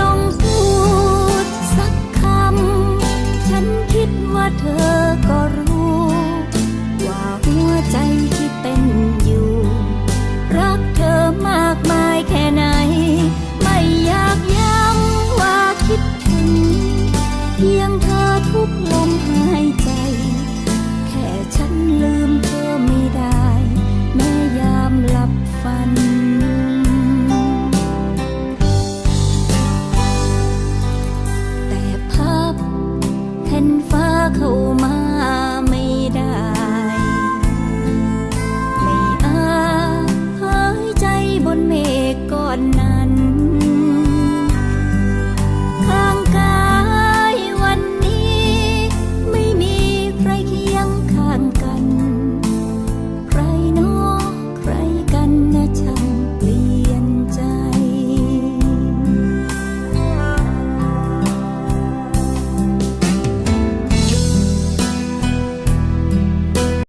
ต้องพูดสักคำ ฉันคิดว่าเธอ